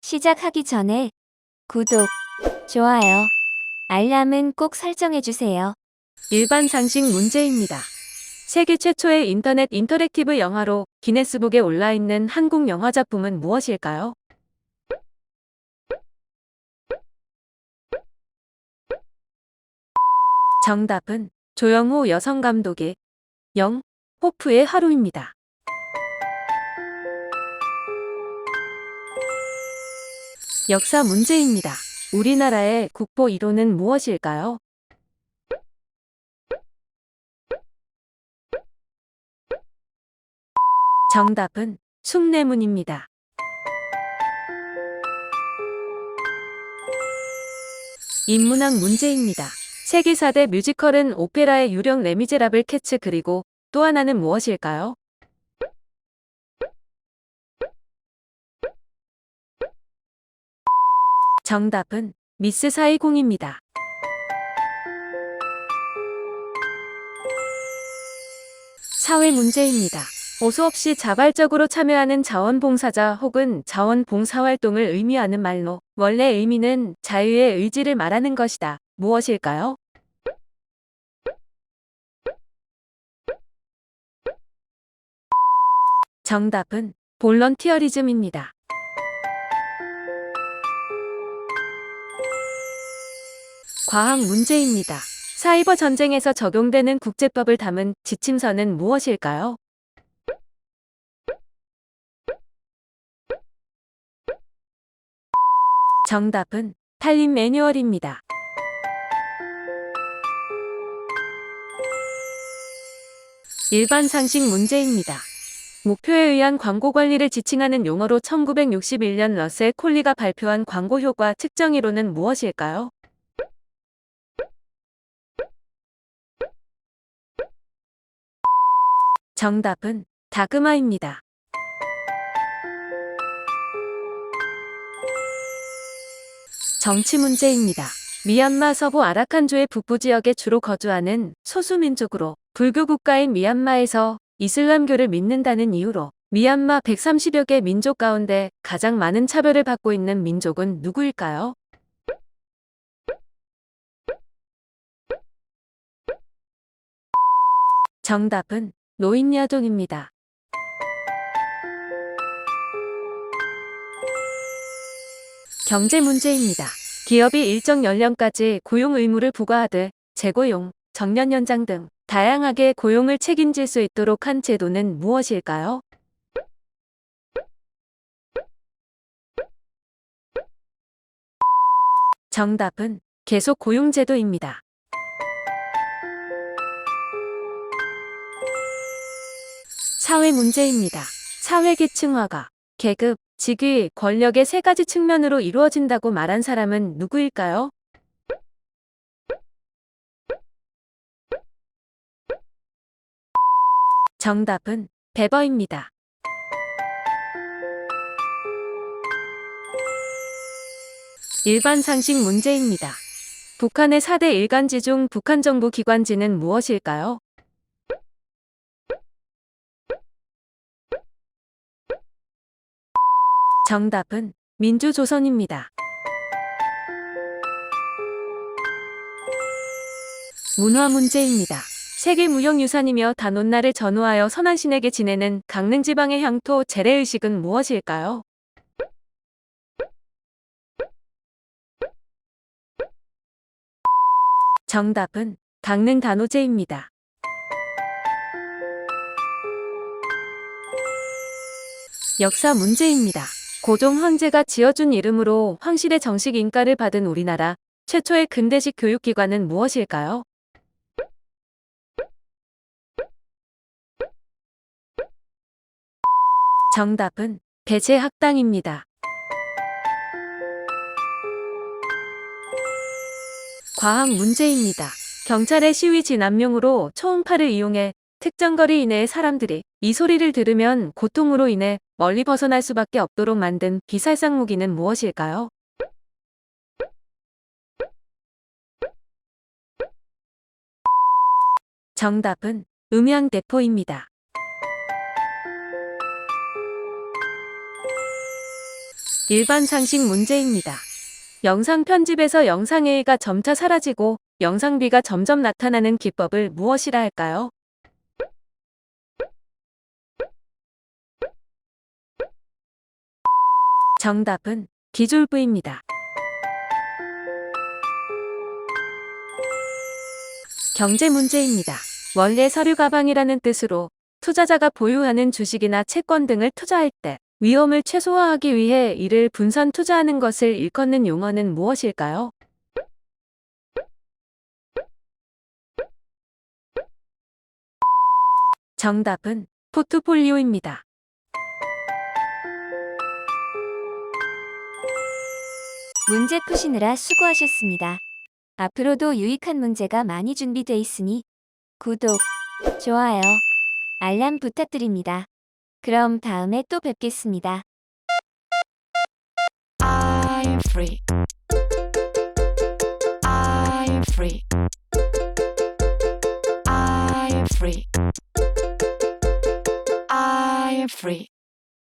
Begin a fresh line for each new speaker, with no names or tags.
시작하기 전에 구독, 좋아요, 알람은 꼭 설정해주세요.
일반 상식 문제입니다. 세계 최초의 인터넷 인터랙티브 영화로 기네스북에 올라 있는 한국 영화 작품은 무엇일까요? 정답은 조영호 여성 감독의 영, 호프의 하루입니다. 역사 문제입니다. 우리나라의 국보 1호는 무엇일까요? 정답은 숭례문입니다. 인문학 문제입니다. 세계 4대 뮤지컬은 오페라의 유령 레미제라블 캐츠 그리고 또 하나는 무엇일까요? 정답은 미스 사이공입니다. 사회 문제입니다. 오수 없이 자발적으로 참여하는 자원봉사자 혹은 자원봉사활동을 의미하는 말로 원래 의미는 자유의 의지를 말하는 것이다. 무엇일까요? 정답은 볼런티어리즘입니다. 과학 문제입니다. 사이버 전쟁에서 적용되는 국제법을 담은 지침서는 무엇일까요? 정답은 탈림 매뉴얼입니다. 일반 상식 문제입니다. 목표에 의한 광고 관리를 지칭하는 용어로 1961년 러셀 콜리가 발표한 광고 효과 측정 이론은 무엇일까요? 정답은 다그마입니다. 정치 문제입니다. 미얀마 서부 아라칸주의 북부 지역에 주로 거주하는 소수민족으로 불교 국가인 미얀마에서 이슬람교를 믿는다는 이유로 미얀마 130여 개 민족 가운데 가장 많은 차별을 받고 있는 민족은 누구일까요? 정답은 노인야족입니다. 경제 문제입니다. 기업이 일정 연령까지 고용 의무를 부과하되 재고용, 정년 연장 등 다양하게 고용을 책임질 수 있도록 한 제도는 무엇일까요? 정답은 계속 고용제도입니다. 사회 문제입니다. 사회계층화가 계급, 직위, 권력의 세 가지 측면으로 이루어진다고 말한 사람은 누구일까요? 정답은 베버입니다. 일반 상식 문제입니다. 북한의 4대 일간지 중 북한 정부 기관지는 무엇일까요? 정답은 민주조선입니다. 문화 문제입니다. 세계 무형유산이며 단오날을 전후하여 선안신에게 지내는 강릉지방의 향토 재래의식은 무엇일까요? 정답은 강릉 단오제입니다. 역사 문제입니다. 고종 황제가 지어준 이름으로 황실의 정식 인가를 받은 우리나라 최초의 근대식 교육기관은 무엇일까요? 정답은 배제학당입니다. 과학 문제입니다. 경찰의 시위 진압용으로 초음파를 이용해 특정 거리 이내의 사람들이 이 소리를 들으면 고통으로 인해 멀리 벗어날 수밖에 없도록 만든 비살상 무기는 무엇일까요? 정답은 음향대포입니다. 일반 상식 문제입니다. 영상 편집에서 영상A가 점차 사라지고 영상 B가 점점 나타나는 기법을 무엇이라 할까요? 정답은 기졸부입니다. 경제 문제입니다. 원래 서류 가방이라는 뜻으로 투자자가 보유하는 주식이나 채권 등을 투자할 때 위험을 최소화하기 위해 이를 분산 투자하는 것을 일컫는 용어는 무엇일까요? 정답은 포트폴리오입니다.
문제 푸시느라 수고하셨습니다. 앞으로도 유익한 문제가 많이 준비돼 있으니 구독, 좋아요, 알람 부탁드립니다. 그럼 다음에 또 뵙겠습니다.
I'm free.